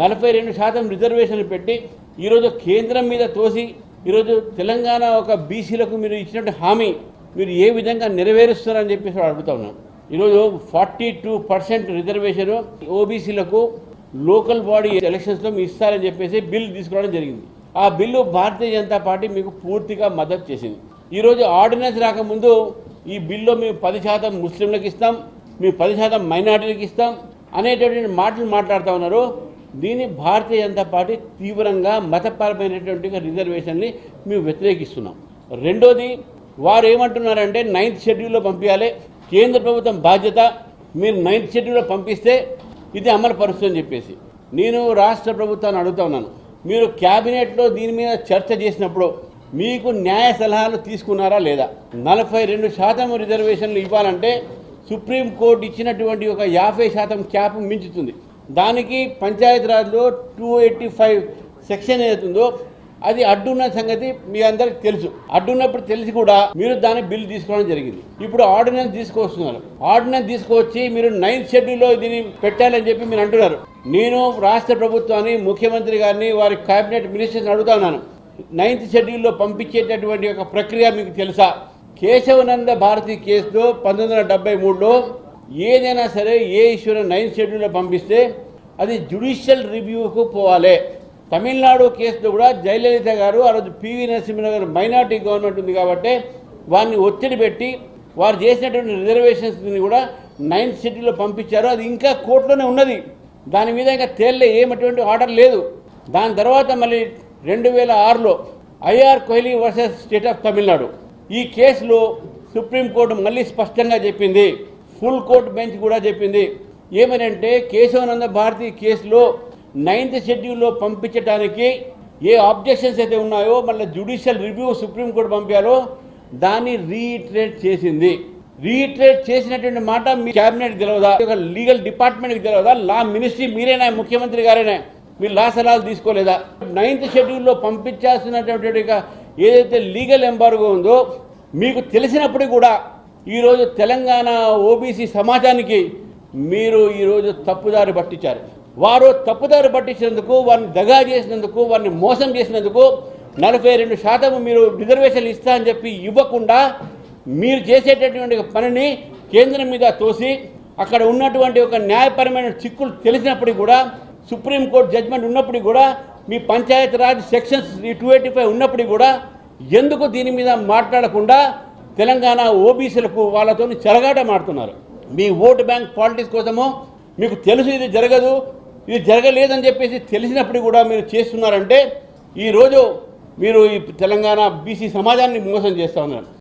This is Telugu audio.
నలభై రెండు శాతం రిజర్వేషన్లు పెట్టి ఈరోజు కేంద్రం మీద తోసి ఈరోజు తెలంగాణ ఒక బీసీలకు మీరు ఇచ్చినట్టు హామీ మీరు ఏ విధంగా నెరవేరుస్తున్నారని చెప్పేసి అడుగుతా ఉన్నాను ఈరోజు ఫార్టీ టూ పర్సెంట్ రిజర్వేషన్ ఓబీసీలకు లోకల్ బాడీ ఎలక్షన్స్లో మీ ఇస్తారని చెప్పేసి బిల్ తీసుకురావడం జరిగింది. ఆ బిల్లు భారతీయ జనతా పార్టీ మీకు పూర్తిగా మద్దతు చేసింది. ఈరోజు ఆర్డినెన్స్ రాకముందు ఈ బిల్లో మేము పది శాతం ముస్లింలకు ఇస్తాం మేము పది శాతం మైనార్టీలకు ఇస్తాం అనేటటువంటి మాటలు మాట్లాడుతూ ఉన్నారు. దీన్ని భారతీయ జనతా పార్టీ తీవ్రంగా మతపరమైనటువంటి రిజర్వేషన్ని మేము వ్యతిరేకిస్తున్నాం. రెండోది వారు ఏమంటున్నారంటే నైన్త్ షెడ్యూల్లో పంపించాలి. కేంద్ర ప్రభుత్వం బాధ్యత మీరు నైన్త్ షెడ్యూల్లో పంపిస్తే ఇది అమలు అని చెప్పేసి. నేను రాష్ట్ర ప్రభుత్వాన్ని అడుగుతా ఉన్నాను. మీరు క్యాబినెట్లో దీని మీద చర్చ చేసినప్పుడు మీకు న్యాయ సలహాలు తీసుకున్నారా లేదా? నలభై రెండు శాతం రిజర్వేషన్లు ఇవ్వాలంటే సుప్రీంకోర్టు ఇచ్చినటువంటి ఒక యాభై శాతం క్యాప్ మించుతుంది. దానికి పంచాయతీరాజ్లో టూ ఎయిటీ ఫైవ్ సెక్షన్ ఏదైతుందో అది అడ్డున్న సంగతి మీ అందరికి తెలుసు. అడ్డున్నప్పుడు తెలిసి కూడా మీరు దాని బిల్ తీసుకోవడం జరిగింది. ఇప్పుడు ఆర్డినెన్స్ తీసుకొస్తున్నారు. ఆర్డినెన్స్ తీసుకొచ్చి మీరు నైన్త్ షెడ్యూల్లో దీన్ని పెట్టాలని చెప్పి మీరు అంటున్నారు. నేను రాష్ట్ర ప్రభుత్వాన్ని ముఖ్యమంత్రి గారిని వారి కేబినెట్ మినిస్టర్ని అడుగుతా ఉన్నాను. నైన్త్ షెడ్యూల్లో పంపించేటటువంటి ఒక ప్రక్రియ మీకు తెలుసా? కేశవనంద భారతి కేసులో పంతొమ్మిది వందల డెబ్బై మూడులో ఏదైనా సరే ఏ ఇష్యూలో నైన్త్ షెడ్యూల్లో పంపిస్తే అది జ్యుడిషియల్ రివ్యూకు పోవాలి. తమిళనాడు కేసులో కూడా జయలలిత గారు ఆ రోజు పివి నరసింహరావు గారు మైనార్టీ గవర్నమెంట్ ఉంది కాబట్టి వారిని ఒత్తిడి పెట్టి వారు చేసినటువంటి రిజర్వేషన్స్ని కూడా నైన్త్ షెడ్యూల్లో పంపించారు. అది ఇంకా కోర్టులోనే ఉన్నది. దాని మీద ఇంకా తేలే ఏమటువంటి ఆర్డర్ లేదు. దాని తర్వాత మళ్ళీ రెండు వేల ఆరులో IR Coelho versus state of Tamil Nadu. ఈ కేసులో సుప్రీంకోర్టు మళ్ళీ స్పష్టంగా చెప్పింది. ఫుల్ కోర్ట్ బెంచ్ కూడా చెప్పింది. ఏమనంటే కేశవానంద భారతి కేసులో నైన్త్ షెడ్యూల్లో పంపించడానికి ఏ ఆబ్జెక్షన్స్ అయితే ఉన్నాయో మళ్ళీ జ్యుడిషియల్ రివ్యూ సుప్రీంకోర్టు పంపారో దాన్ని రీఇటరేట్ చేసింది. రీఇటరేట్ చేసినటువంటి మాట మీ క్యాబినెట్ తెలియదా ఒక లీగల్ డిపార్ట్మెంట్కి తెలియదా లా మినిస్ట్రీ మీరేనా? ముఖ్యమంత్రి గారేనా? మీరు లా సలహాలు తీసుకోలేదా? నైన్త్ షెడ్యూల్లో పంపించాల్సినటువంటి ఏదైతే లీగల్ ఎంబార్గో ఉందో మీకు తెలిసినప్పుడు కూడా ఈరోజు తెలంగాణ ఓబీసీ సమాజానికి మీరు ఈరోజు తప్పుదారి పట్టించారు. వారు తప్పుదారి పట్టించినందుకు వారిని దగా చేసినందుకు వారిని మోసం చేసినందుకు నలభై రెండు శాతం మీరు రిజర్వేషన్లు ఇస్తా అని చెప్పి ఇవ్వకుండా మీరు చేసేటటువంటి పనిని కేంద్రం మీద తోసి అక్కడ ఉన్నటువంటి ఒక న్యాయపరమైన చిక్కులు తెలిసినప్పటికీ కూడా సుప్రీంకోర్టు జడ్జ్మెంట్ ఉన్నప్పటికీ కూడా మీ Panchayati Raj sections two eighty five ఉన్నప్పటికీ కూడా ఎందుకు దీని మీద మాట్లాడకుండా తెలంగాణ ఓబీసీలకు వాళ్ళతో చెలగాట మాడుతున్నారు. మీ ఓటు బ్యాంక్ పాలిటిక్స్ కోసమో మీకు తెలుసు ఇది జరగదు ఇది జరగలేదని చెప్పేసి తెలిసినప్పుడు కూడా మీరు చేస్తున్నారంటే ఈరోజు మీరు ఈ తెలంగాణ బీసీ సమాజాన్ని మోసం చేస్తూ ఉన్నారు.